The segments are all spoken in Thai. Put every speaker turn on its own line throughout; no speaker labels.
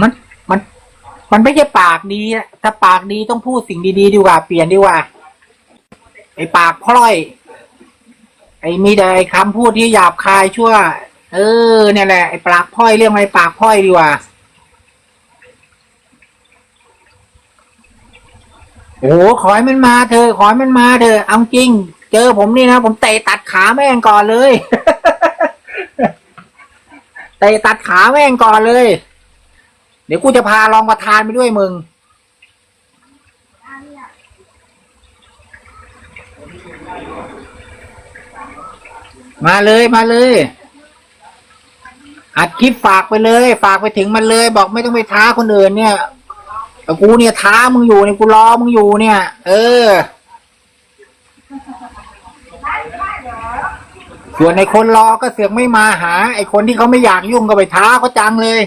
มันมัน มันไม่ใช่ปากดีอะถ้าปากดีต้องพูดสิ่งดีๆดีกว่า เปลี่ยนดีกว่า ไอ้ปากพร่อย ไอ้มีแต่ไอ้คำพูดที่หยาบคายชั่ว เออเนี่ยแหละไอ้ปากพร่อยเรื่องอะไรปากพร่อยดีกว่าโอ้โหขอให้มันมาเธอขอให้มันมาเถอเอาจริง เจอผมนี่นะผมเตะตัดขาแม่งก่อนเลย เตะตัดขาแม่งก่อนเลย เดี๋ยวกูจะพารองประธานไปด้วยมึง มาเลยมาเลย อัดคลิปฝากไปเลย ฝากไปถึงมันเลย บอกไม่ต้องไปท้าคนอื่นเนี่ยแต่กูเนี่ยท้ามึงอยู่เนี่ยกูรอมึงอยู่เนี่ย เออ ส่วนไอ้คนรอก็เสือกไม่มาหา ไอ้คนที่เขาไม่อยากยุ่งก็ไปท้าเขาจังเลย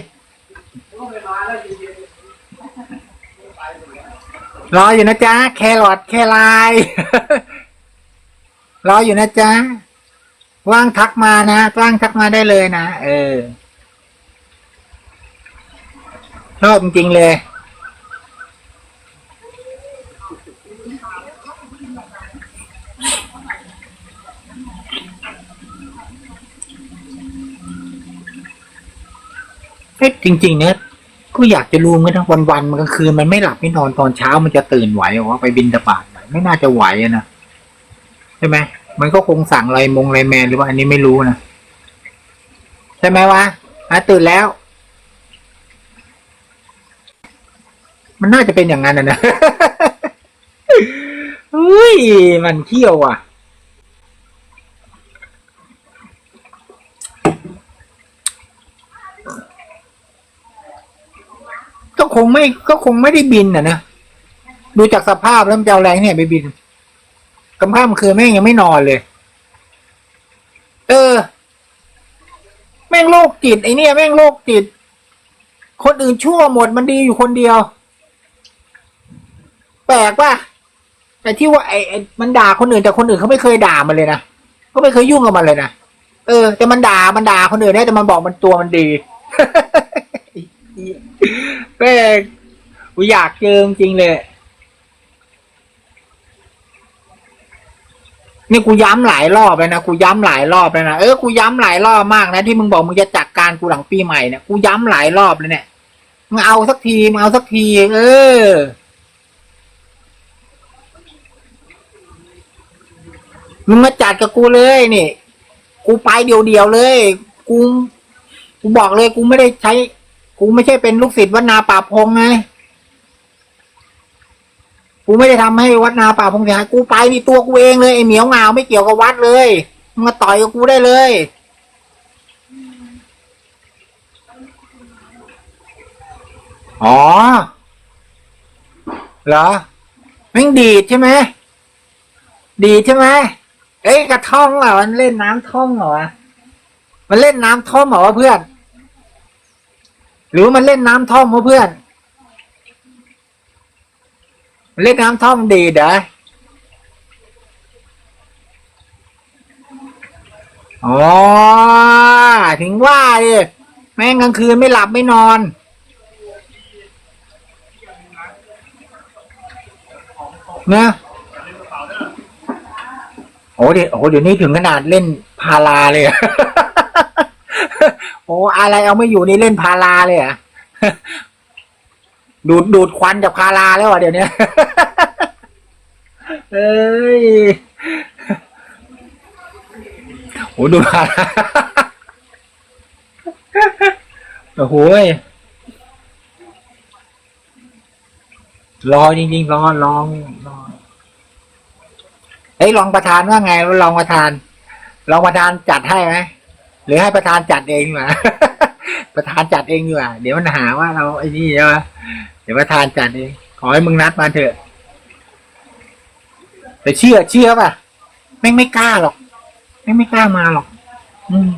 รออยู่นะจ๊ะแครอทแคลายรออยู่นะจ๊ะว่างทักมานะว่างทักมาได้เลยนะเออชอบจริงๆเลยเอ๊ะจริง ๆ เนี่ย กูอยากจะรู้เหมือนกันวันวันมันกลางคืนมันไม่หลับไม่นอนตอนเช้ามันจะตื่นไหวหรอว่าไปบินตบาดไหวไม่น่าจะไหวอะนะใช่ไหมมันก็คงสั่งไรมงไรแมนหรือว่าอันนี้ไม่รู้นะใช่ไหมวะอะตื่นแล้ว มันน่าจะเป็นอย่างนั้นนะนะอุ้ยมันเที่ยวอะ ก็คงไม่ก็คงไม่ได้บินอะนะดูจากสภาพแล้วมันจะเอาแรงเนี่ยไปบินกำข้ามคืนแม่งยังไม่นอนเลย เออ แม่งโรคจิตไอเนี่ย แม่งโรคจิต คนอื่นชั่วหมดมันดีอยู่คนเดียว แปลกป่ะแต่ที่ว่าไอไอมันด่าคนอื่นแต่คนอื่นเขาไม่เคยด่ามันเลยนะเขาไม่เคยยุ่งกับมันเลยนะเออ แต่มันด่ามันด่าคนอื่นได้แต่มันบอกมันตัวมันดี แม่งกูอยากเจอจริงๆเลย นี่กูย้ำหลายรอบเลยนะกูย้ำหลายรอบเลยนะเออกูย้ำหลายรอบมากนะที่มึงบอกมึงจะจัดการกูหลังปีใหม่เนี่ยกูย้ำหลายรอบเลยเนี่ยมึงเอาสักทีมึงเอาสักที เออมึงมาจัดกับกูเลยนี่ กูไปเดียวๆเลย กู กูบอกเลยกูไม่ได้ใช้ กูไม่ใช่เป็นลูกศิษย์วัดนาป่าพงไง กูไม่ได้ทำให้วัดนาป่าพงเสียหายกูไปนี่ตัวกูเองเลยไอเหมียวงาวไม่เกี่ยวกับวัดเลยมึงมาต่อยกับกูได้เลยอ๋อเหรอแม่งดีดใช่ไหมดีดใช่ไหมเอ้ยกระท่อมเหรอมันเล่นน้ำท่อมเหรอมันเล่นน้ำท่อมเหรอเพื่อน หรือมันเล่นน้ำท่อมเพื่อน เล่นน้ำท่อมดีเหรออ๋อถึงว่าดิแม่งกลางคืนไม่หลับไม่นอน นะโอ้เดี๋ยวโอ้เดี๋ยวนี้ถึงขนาดเล่นพาราเลย อะโอ้อะไรเอาไม่อยู่นี่เล่นพาราเลยอะดูดดูดควันจากพาราแล้วอะเดี๋ยวนี้เอ้ยโอดูพาราโอ้โหยรอจริงๆรอลองรอเอ้ยรองประธานว่าไงรองประธานรองประธานจัดให้ไหม รือให้ประธานจัดเองดีกว่าประธานจัดเองดีกว่าเดี๋ยวมันหาว่าเราไอ้นี่ใช่ไหมเดี๋ยวประธานจัดเองขอให้มึงนัดมาเถอะแต่เชื่อเชื่อป่ะแม่ไม่กล้าหรอกแม่ไม่กล้ามาหรอก อืม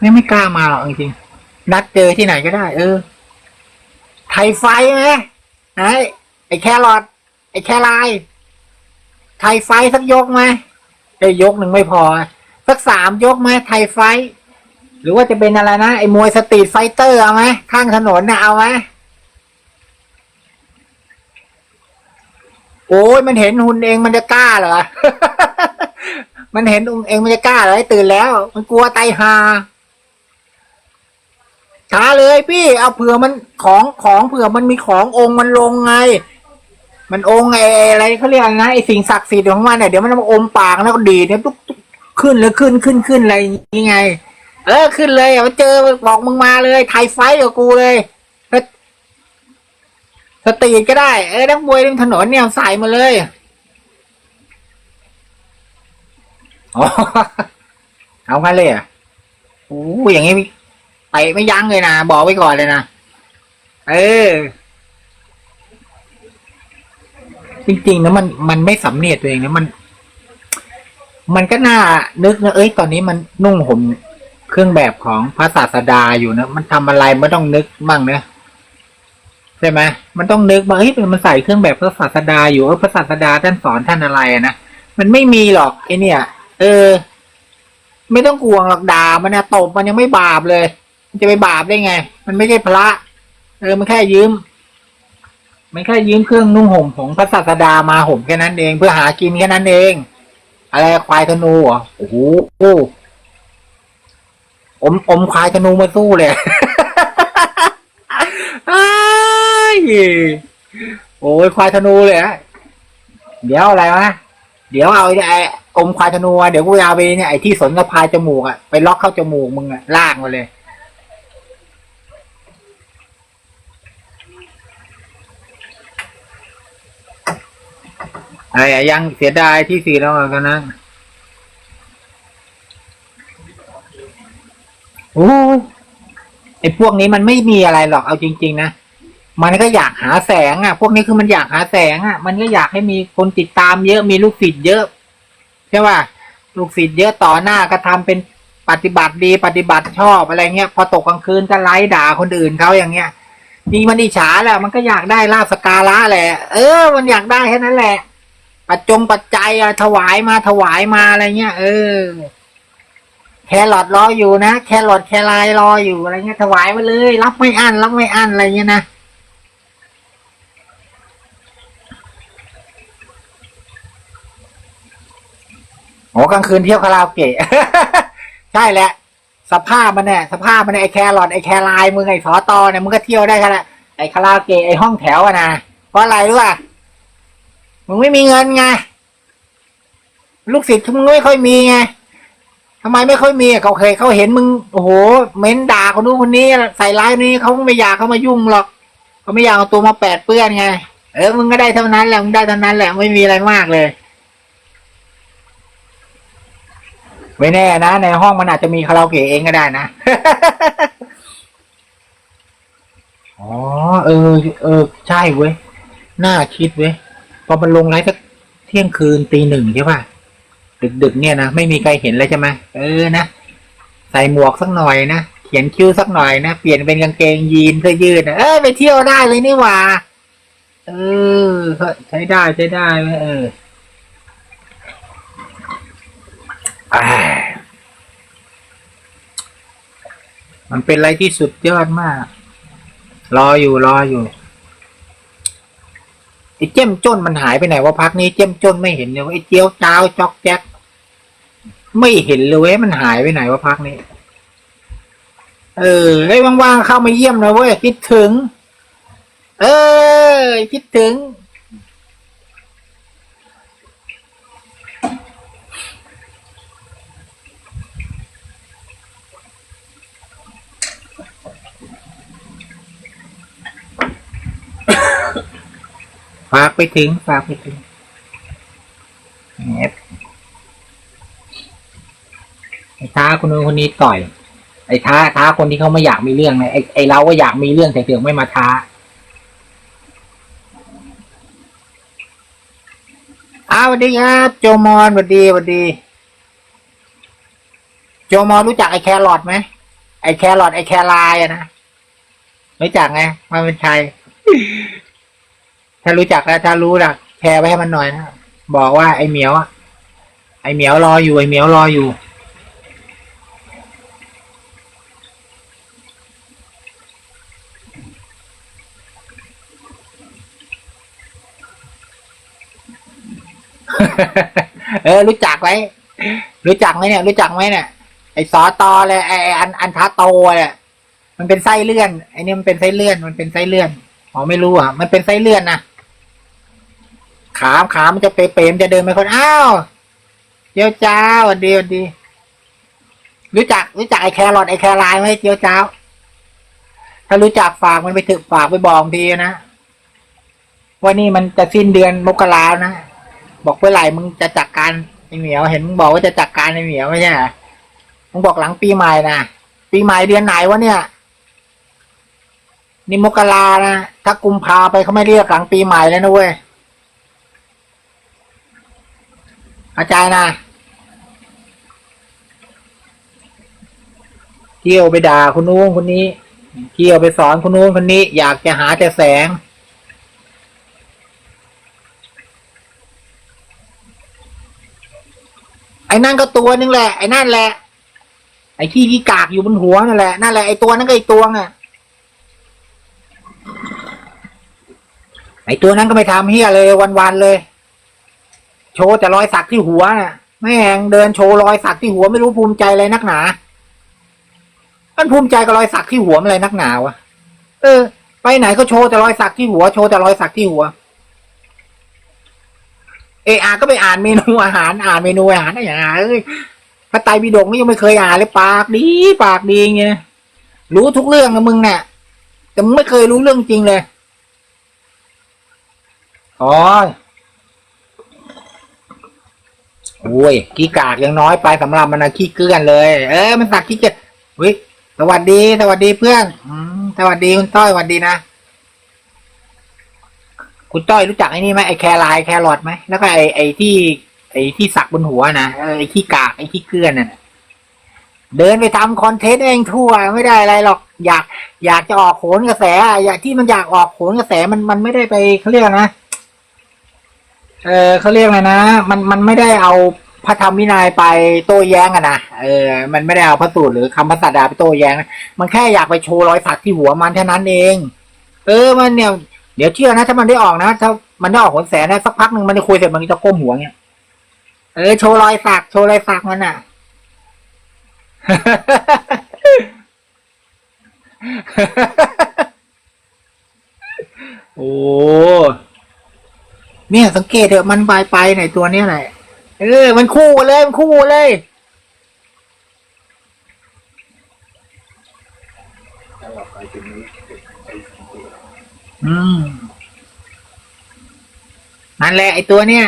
แม่ไม่กล้ามาหรอกจริงๆนัดเจอที่ไหนก็ได้ เออ ไทยไฟไหมไอ้ไอ้แครอทไอ้แครายไทยไฟสักยกไหมไอ้ยกหนึ่งไม่พอ สักสามยกไหมไทยไฟ หรือว่าจะเป็นอะไรนะ ไอ้มวยสตรีทไฟเตอร์เอาไหมข้างถนนน่ะเอาไหมโอ้ยมันเห็นหุ่นเองมันจะกล้าเหรอ มันเห็นหุ่นเองมันจะกล้าเหรอไอ้ตื่นแล้ว มันกลัวไตหาช้าเลยพี่เอาเผื่อมันของของเผื่อมันมีขององค์มันลงไง มันองค์ไอ้อะไรเขาเรียกนะไอ้สิ่งศักดิ์สิทธิ์ของมันเนี่ยเดี๋ยวมันมาอมปากแล้วก็ดีดเนี่ยตุ๊กตุ๊ก ขึ้นเลยขึ้นขึ้นขึ้นอะไรย่างไง เออขึ้นเลยอะมาเจอบอกมึงมาเลยไทยไฟกับกูเลยสตรีทก็ได้ เออนักมวยริมถนนเนี่ยใส่มาเลยอ๋อเอางั้นเลยอะโอ้ยอย่างงี้ไปไม่ยั้งเลยนะบอกไว้ก่อนเลยนะเออจริงๆนะมันมันไม่สำเนียกตัวเองนะมัน มันก็น่านึกนะเอ้ยตอนนี้มันนุ่งห่มเครื่องแบบของพระศาสดาอยู่นะมันทำอะไรมันต้องนึกบ้างนะใช่ไหมมันต้องนึกว่าเฮ้ยมันใส่เครื่องแบบพระศาสดาอยู่เออพระศาสดาท่านสอนท่านอะไรนะมันไม่มีหรอกไอเนี่ย เออ ไม่ต้องกลัวหรอกด่ามันนะตบมันยังไม่บาปเลย มันจะไปบาปได้ไง มันไม่ใช่พระ เออ มันแค่ยืมมันแค่ยืมเครื่องนุ่งห่มของพระศาสดามาห่มแค่นั้นเอง เพื่อหากินแค่นั้นเอง อะไรควายธนูเหรอโอ้โหอมอมควายธนูมาสู้เลยอ้ยโอ้ยควายธนูเลยฮะเดี๋ยวอะไรวะเดี๋ยวเอาไอ้อมควายธนูเดี๋ยวกูจะเอาไปเนี่ยไอ้ที่สนสะพายจมูกอะไปล็อกเข้าจมูกมึงอะลากมาเลย ไอ้ยังเสียดายที่สี่แล้วกันนะโอ้ยไอ้พวกนี้มันไม่มีอะไรหรอกเอาจริง ๆ นะมันก็อยากหาแสงอะ พวกนี้คือมันอยากหาแสงอะ มันก็อยากให้มีคนติดตามเยอะมีลูกศิษย์เยอะใช่ป่ะลูกศิษย์เยอะต่อหน้าก็ทำเป็นปฏิบัติดีปฏิบัติชอบอะไรเงี้ยพอตกกลางคืนก็ไล่ด่าคนอื่นเขาอย่างเงี้ยนี่มันอิจฉาแหละมันก็อยากได้ลาบสกการะแหละ เออ มันอยากได้แค่นั้นแหละ ปัจจงปัจจัยอะถวายมาถวายมาอะไรเงี้ยเออ แครอทรออยู่นะแครอทแครายรออยู่อะไรเงี้ย ถวายมาเลย รับไม่อั้นรับไม่อั้นอะไรเงี้ยนะโอ้กลางคืนเที่ยวคาราโอเกะใช่แหละ สภาพมันเนี่ยสภาพมันเนี่ยไอแครอทไอแครายมึงไอสอตอเนี่ยมึงก็เที่ยวได้แค่นั้นไอคาราโอเกะไอห้องแถวอะนะเพราะอะไรรู้ป่ะ มึงไม่มีเงินไง ลูกศิษย์มึงไม่ค่อยมีไงทำไมไม่ค่อยมีเขาเคยเขาเห็นมึงโอ้โหเม้นด่าคนนู้นคนนี้ใส่ร้ายคนนี้เขาไม่อยากเขามายุ่งหรอกเขาไม่อยากเอาตัวมาแปดเปื้อนไง เออมึงก็ได้เท่านั้นแหละมึงได้เท่านั้นแหละไม่มีอะไรมากเลยไม่แน่นะ ในห้องมันอาจจะมีคาราโอเกะเองก็ได้นะอ๋อเออ เออ ใช่เว้ย น่าคิดเว้ย พอมันลงไลฟ์สักเที่ยงคืนตีหนึ่งใช่ป่ะดึกๆเนี่ยนะไม่มีใครเห็นเลยใช่ไหมเออนะใส่หมวกสักหน่อยนะเขียนคิ้วสักหน่อยนะเปลี่ยนเป็นกางเกงยีนเสื้อยืดนะเออไปเที่ยวได้เลยนี่หว่าเออใช้ได้ใช้ได้เว้ยเออมันเป็นอะไรที่สุดยอดมาก รออยู่รออยู่ ไอ้เจ้มจนมันหายไปไหนวะพักนี้เจ้มจนไม่เห็นเลยไอ้เจียวจ้าวจอกแจ๊กไม่เห็นเลยเว้ยมันหายไปไหนวะพักนี้ เออไอ้ว่างๆเข้ามาเยี่ยมนะเว้ยคิดถึง เออคิดถึงากไปถึง ฝากไปถึงเน็บไอ้ท้าคนนู้นคนนี้ต่อย ไอ้ท้าท้าคนที่เขาไม่อยากมีเรื่องนะไอ้ไอ้เราก็อยากมีเรื่องแต่เสือกไม่มาท้า อ้าวสวัสดีครับ โจมอนสวัสดีสวัสดี โจมอนรู้จักไอ้แครอทไหมไอ้แครอทไอ้แครายอะนะรู้จักไงมันเป็นใคร ถ้ารู้จักแล้วถ้ารู้นะแชร์ไว้ให้มันหน่อยนะบอกว่าไอ้เหมียวอะไอ้เหมียวรออยู่ไอ้เหมียวรออยู่ เออ รู้จักไว้รู้จักไหมเนี่ย รู้จักไหมเนี่ยไอ้สอตอเลยไอ้อันอันทาโตเลยมันเป็นไส้เลื่อนไอ้นี่มันเป็นไส้เลื่อนมันเป็นไส้เลื่อนอ๋อไม่รู้อะ มันเป็นไส้เลื่อนนะ ขาขามันจะเป๋ๆจะเดินไปคนอ้าวเจียวจ้าวัสดีวัสดี รู้จักรู้จักไอแครอทไอแครายไหมเจียวจ้าถ้ารู้จักฝากมันไปถึกฝากไปบอกทีนะว่านี่มันจะสิ้นเดือนมกราแล้วนะบอกเมื่อไหร่มึงจะจัดการไอเหมียว เห็นมึงบอกว่าจะจัดการไอเหมียวไม่ใช่เหรอมึงบอกหลังปีใหม่นะปีใหม่เดือนไหนวะเนี่ยนี่มกรานะถ้ากุมภาไปเขาไม่เรียกหลังปีใหม่แล้วนะเว้ย เข้าใจนะเที่ยวไปด่าคนนู้นคนนี้ เที่ยวไปสอนคนนู้นคนนี้ อยากจะหาแต่แสง ไอ้นั่นก็ตัวนึงแหละ ไอ้นั่นแหละ ไอ้ที่ที่กากอยู่บนหัวนั่นแหละ นั่นแหละไอ้ตัวนั้นก็ไอ้ตัวน่ะ ไอ้ตัวนั้นก็ไม่ทำเฮียเลยวันๆเลย โชว์แต่รอยสักที่หัวน่ะแม่งเดินโชว์รอยสักที่หัวไม่รู้ภูมิใจอะไรนักหนามันภูมิใจกับรอยสักที่หัวมันอะไรนักหนาวะเออ ไปไหนก็โชว์แต่รอยสักที่หัวโชว์แต่รอยสักที่หัว เออาก็ไปอ่านเมนูอาหารอ่านเมนูอาหารอะไรอย่างเงี้ยพระไตรปิฎกนี่ยังไม่เคยอ่านเลยปากดีปากดีไงรู้ทุกเรื่องนะมึงเนี่ยแต่มึงไม่เคยรู้เรื่องจริงเลยอ๋อ โอ้ยขี้กากยังน้อยไปสำหรับมันนะขี้เกลื่อนเลย เออมันสักขี้เกียจวิสวัสดี สวัสดีเพื่อนอืมสวัสดีคุณต้อยสวัสดีนะคุณต้อยรู้จักไอ้นี่ไหมไอ้แครายแครอทไหมแล้วก็ไอ้ไอ้ที่ ไอ้ที่สักบนหัวนะไอ้ขี้กากไอ้ขี้เกลื่อนน่ะเดินไปทำคอนเทนต์เองทั่วไม่ได้อะไรหรอก อยาก อยากจะออกโขนกระแสอยากที่มันอยากออกโขนกระแสมันมันไม่ได้ไปเขาเรียกนะ เออเขาเรียกอะไรนะ มันมันไม่ได้เอาพระธรรมวินัยไปโต้แย้งอะนะเออ มันไม่ได้เอาพระสูตรหรือคำพระสัดาไปโต้แย้งนะมันแค่อยากไปโชว์รอยสักที่หัวมันเท่านั้นเอง เออมันเนี่ยเดี๋ยวเชื่อนะถ้ามันได้ออกนะถ้ามันได้ออกผลแสนะสักพักหนึ่งมันจะคุยเสร็จมันจะก้มหัวเงี้ยเออโชว์รอยสักโชว์รอยสักมันอะโอ้ เนี่ย สังเกตเถอะมันไปไปไหนตัวเนี้ยแหละเออ มันคู่กันเลย มันคู่กันเลย อืมนั่นแหละไอตัวเนี้ย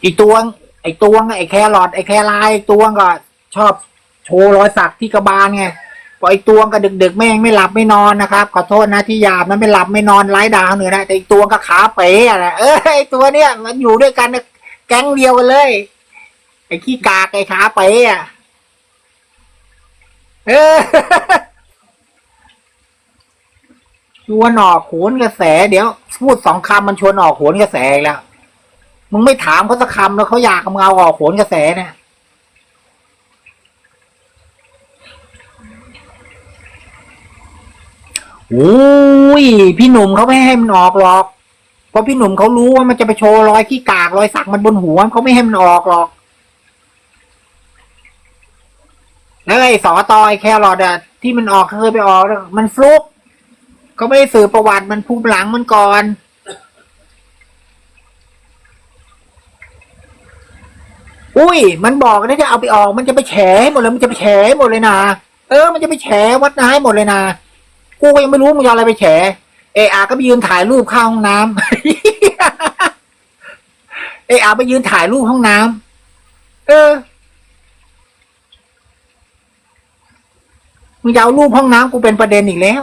ไอตวง ไอตวงไอแครอทไอแครายไอตวงก็ ชอบโชว์รอยสักที่กระบาลไง พอไอตวงก็ดึกๆแม่งไม่หลับไม่นอนนะครับขอโทษนะที่หยาบมันไม่หลับไม่นอนไร้ดาวเหนือนะแต่ไอตวงก็ขาเป๋อะนะเออไอตัวเนี้ยมันอยู่ด้วยกันนะแก๊งเดียวกันเลย ไอขี้กากไอขาเป๋อะเออชวนออกโหนกระแส เดี๋ยว พูดสองคำมันชวนออกโหนกระแสแล้วมึงไม่ถามเขาสักคำแล้วเขาอยากมึงเอาออกโหนกระแสเนี่ย อ้ยพี่หนุ่มเขาไม่ให้มันออกหรอก เพราะพี่หนุ่มเขารู้ว่ามันจะไปโชว์รอยขี้กากรอยสักมันบนหัวเขาไม่ให้มันออกหรอก แล้วไอ้สอตอยแครอทอะที่มันออกเคยไปออกมันฟลุกก็ไม่ได้สื่อประวัติมันภูมิหลังมันก่อนอุ้ย มันบอกนะจะเอาไปออก มันจะไปแฉหมดเลย มันจะไปแฉหมดเลยนะ เออ มันจะไปแฉวัดนาให้หมดเลยนะ กูก็ยังไม่รู้มึงจะเอาอะไรไปแฉเออาก็ไปยืนถ่ายรูปเข้าห้องน้ำเออาไปยืนถ่ายรูปห้องน้ำเออมึงจะเอารูปห้องน้ำกูเป็นประเด็นอีกแล้ว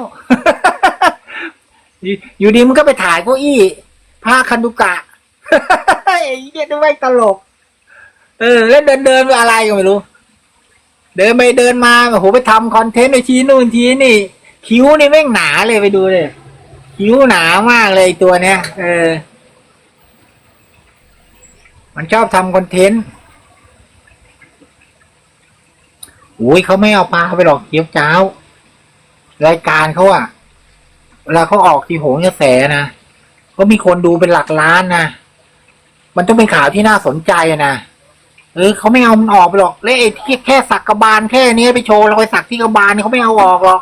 อยู่ดีมึงก็ไปถ่ายเก้าอี้ผ้าคันดุกะไอ้เหี้ยด้วยตลก เออ แล้วเดินเดินไปอะไรก็ไม่รู้ เดินไปเดินมาโอ้โหไปทำคอนเทนต์ไปชี้นู่นชี้นี่ คิ้วนี่แม่งหนาเลยไปดูเลยคิ้วหนามากเลยตัวเนี้ย เออ มันชอบทำคอนเทนต์โอ้ยเขาไม่เอาปลาไปหรอกเกี๊ยวเจ้า รายการเขาอะเวลาเขาออกทีโหงกระแสนะก็มีคนดูเป็นหลักล้านนะมันต้องเป็นข่าวที่น่าสนใจนะเออเขาไม่เอามันออกไปหรอกแล้วไอ้ที่แค่สักกระบาลแค่นี้ไปโชว์รอยสักที่กระบาลนี่เขาไม่เอาออกหรอก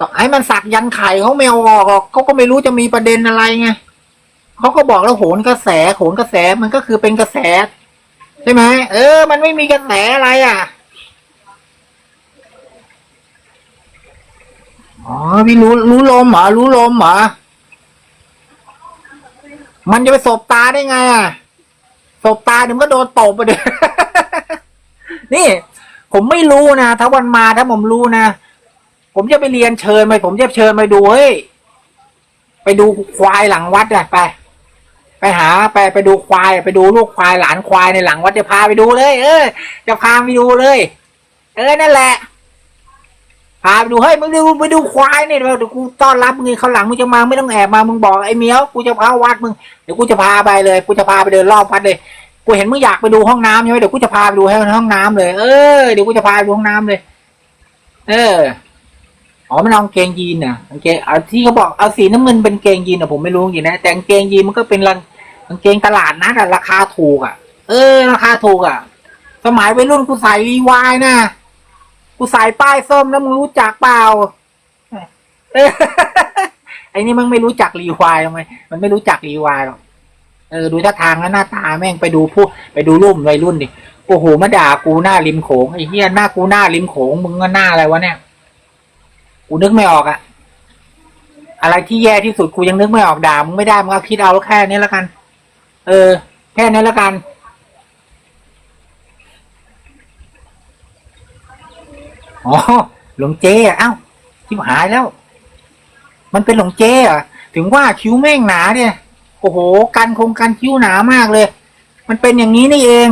ต่อให้มันสักยันไข่เขาไม่เอาออกหรอกเขาก็ไม่รู้จะมีประเด็นอะไรไงเขาก็บอกแล้วโหนกระแสโหนกระแสมันก็คือเป็นกระแสใช่ไหมเออ มันไม่มีกระแสอะไรอะอ๋อพี่รู้รู้ลมเหรอรู้ลมเหรอมันจะไปสบตาได้ไงอะสบตาเดี๋ยวมันก็โดนตบไปเดี๋ยนี่ ผมไม่รู้นะถ้าวันมาถ้าผมรู้นะ ผมจะไปเรียนเชิญไปผมจะเชิญไปดูเฮ้ยไปดูควายหลังวัดอะไป ไปหา ไปไปดูควายไปดูลูกควายหลานควายในหลังวัดจะพาไปดูเลย เออ จะพาไปดูเลย เออนั่นแหละพาไปดูเฮ้ยมึงดูไปดูควายเนี่ยเดี๋ยวกูต้อนรับมึงเขาหลังมึงจะมาไม่ต้องแอบมามึงบอกไอ้เมียวกูจะพาวัดมึงเดี๋ยวกูจะพาไปเลยกูจะพาไปเดินรอบวัดเลยกูเห็นมึงอยากไปดูห้องน้ำใช่ไหมเดี๋ยวกูจะพาไปดูให้ห้องน้ำเลย เออเดี๋ยวกูจะพาไปดูห้องน้ำเลย เออ อ๋อมันเอากางเกงยีนน่ะกางเกงเอาที่เขาบอกเอาสีน้ำเงินเป็นเกงยีนอะผมไม่รู้จริงนะแต่กางเกงยีนมันก็เป็นรังกางเกงตลาดนัดอะราคาถูกอะ เออ ราคาถูกอะ สมัยวัยรุ่นกูใส่รีวายนะกูใส่ป้ายส้มแล้วมึงรู้จักเปล่าไอ้นี่มึงไม่รู้จักรีวายทำไมมันไม่รู้จักรีวายหรอกเออดูท่าทางแล้วหน้าตาแม่งไปดูผู้ไปดูรูปวัยรุ่นดิโอ้โหมาด่ากูหน้าริมโขงไอ้เหี้ยหน้ากูหน้าริมโขงมึงก็หน้าอะไรวะเนี่ย กูนึกไม่ออกอะอะไรที่แย่ที่สุดกูยังนึกไม่ออกด่ามึงไม่ได้มึงก็คิดเอาแค่นี้แล้วกัน เออ แค่นี้แล้วกัน อ๋อหลวงเจอะเอ้าชิบหายแล้ว มันเป็นหลวงเจอะถึงว่าคิ้วแม่งหนาเนี่ยโอ้โห กันคงกันคิ้วหนามากเลย มันเป็นอย่างนี้นี่เอง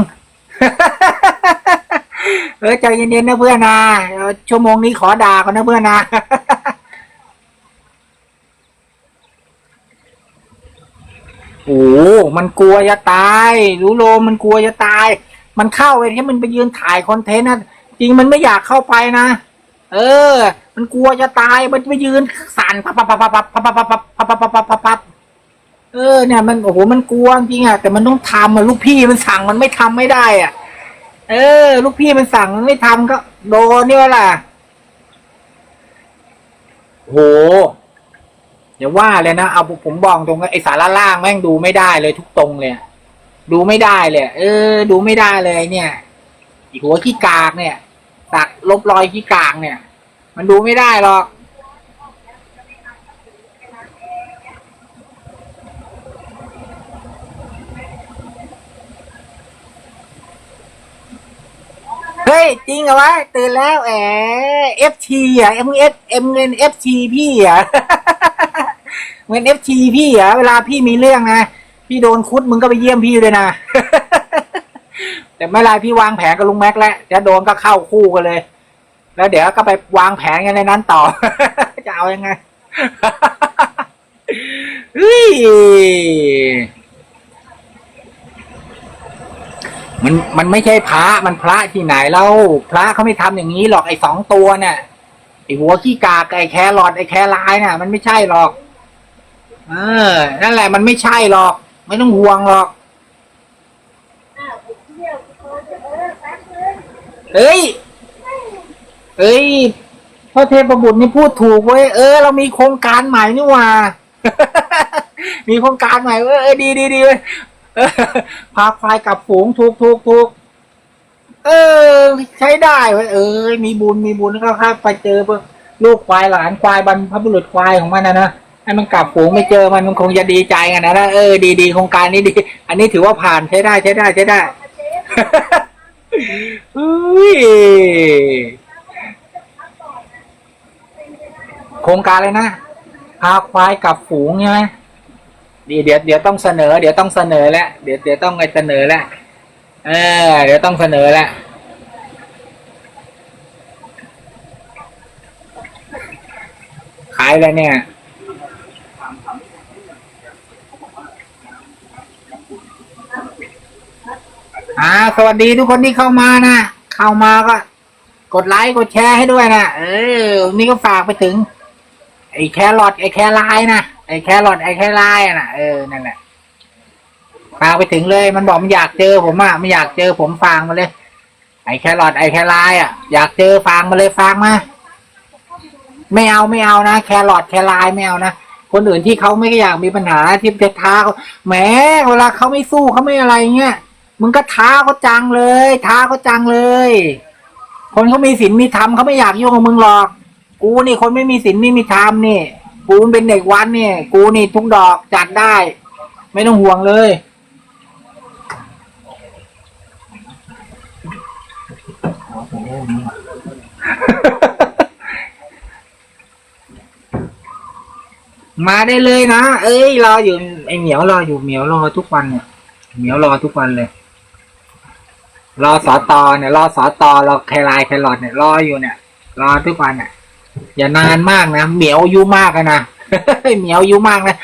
เออใจเย็นๆนะเพื่อนนะชั่วโมงนี้ขอด่าก่อนนะเพื่อนนะโอ้มันกลัวจะตายรู้โลมมันกลัวจะตาย มันเข้าไปที่มันไปยืนถ่ายคอนเทนต์นะจริงมันไม่อยากเข้าไปนะเออ มันกลัวจะตายมันไปยืนสั่นพับพับพับพับพับพับพับพับพับพับพับพับพับเออเนี่ยมันโอ้โหมันกลัวจริงอะแต่มันต้องทำอะลูกพี่มันสั่งมันไม่ทำไม่ได้อะ เออ ลูกพี่มันสั่งมันไม่ทำก็โดนนี่วะล่ะ โหอย่าว่าเลยนะเอาผมบอกตรงว่าไอสาระล่างแม่งดูไม่ได้เลยทุกตรงเลยอะดูไม่ได้เลย เออ ดูไม่ได้เลยเนี่ยอีหัวขี้กากเนี่ยตักลบรอยขี้กากเนี่ย มันดูไม่ได้หรอก เฮ้ย จริงเหรอวะตื่นแล้วแอเอฟทีอะเอ็มเอสเอ็มเงินเอฟทีพี่อะเงินเอฟทีพี่อะเวลาพี่มีเรื่องนะพี่โดนคุดมึงก็ไปเยี่ยมพี่เลยนะแต่ไม่ไรพี่วางแผนกับลุงแม็กแล้วจะโดนก็เข้าคู่กันเลย แล้วเดี๋ยวก็ไปวางแผนกันในนั้นต่อ จะเอายังไงเฮ้ย มันมันไม่ใช่พระมันพระที่ไหนแล้วพระเขาไม่ทำอย่างนี้หรอกไอ้สองตัวเนี่ยไอ้หัวขี้กากไอ้แครอทไอ้แครลายน่ะ มันไม่ใช่หรอก เออ นั่นแหละมันไม่ใช่หรอก ไม่ต้องห่วงหรอกเอ้ยเอ้ยพ่อเทพบุตรนี่พูดถูกเว้ยเออเรามีโครงการใหม่นี่ว่ามีโครงการใหม่เว้ยเออดีดีดีเว้ย พาควายกลับฝูงถูกถูกถูกเออ ใช้ได้เออมีบุญมีบุญก็ครับไปเจอลูกควายหลานควายบรรพบุรุษควายของมันนะนะให้มันกลับฝูงไม่เจอมันมันคงจะดีใจกันนะนะเออดีดีโครงการนี้ดี อันนี้ถือว่าผ่านใช้ได้ใช้ได้ใช้ได้อุ้ยโครงการเลยนะพาควายกลับฝูงใช่ไหม ดีเดี๋ยวเดี๋ยวต้องเสนอ เดี๋ยวต้องเสนอแล้วเดี๋ยวเดี๋ยวต้องไปเสนอแล้วเออเดี๋ยวต้องเสนอแล้วขายแล้วเนี่ยอ่าสวัสดีทุกคนที่เข้ามานะเข้ามาก็ กดไลค์กดแชร์ให้ด้วยนะเออ นี่ก็ฝากไปถึง ไอ้แครอทไอ้แครลายนะ ไอ้แครอทไอ้แครลายอะนะเออนั่นแหละฟางไปถึงเลย มันบอกมันอยากเจอผมอะไม่อยากเจอผมฟางมาเลย ไอ้แครอทไอ้แครายอะอยากเจอฟางมาเลยฟางมาไม่เอาไม่เอานะแครอทแครายไม่เอานะคนอื่นที่เขาไม่อยากมีปัญหาที่จะท้าเขาแหมเวลาเขาไม่สู้เขาไม่อะไรเงี้ยมึงก็ท้าเขาจังเลย ท้าเขาจังเลย คนเขามีศีลมีธรรมเขาไม่อยากยุ่งกับมึงหรอก กูนี่คนไม่มีศีลไม่มีธรรมนี่ กูเป็นเด็กวัดเนี่ย กูนี่ทุกดอกจัดได้ ไม่ต้องห่วงเลย มาได้เลยนะ เอ้ยรออยู่ไอเหมียวรออยู่เหมียวรอทุกวันเนี่ยเหมียวรอทุกวันเลยรอสอตอเนี่ยรอสอตอรอแครายแครอทเนี่ยรออยู่เนี่ย รอทุกวันเนี่ย อย่านานมากนะเหมียวอายุมากนะ เหมียวอายุมากนะ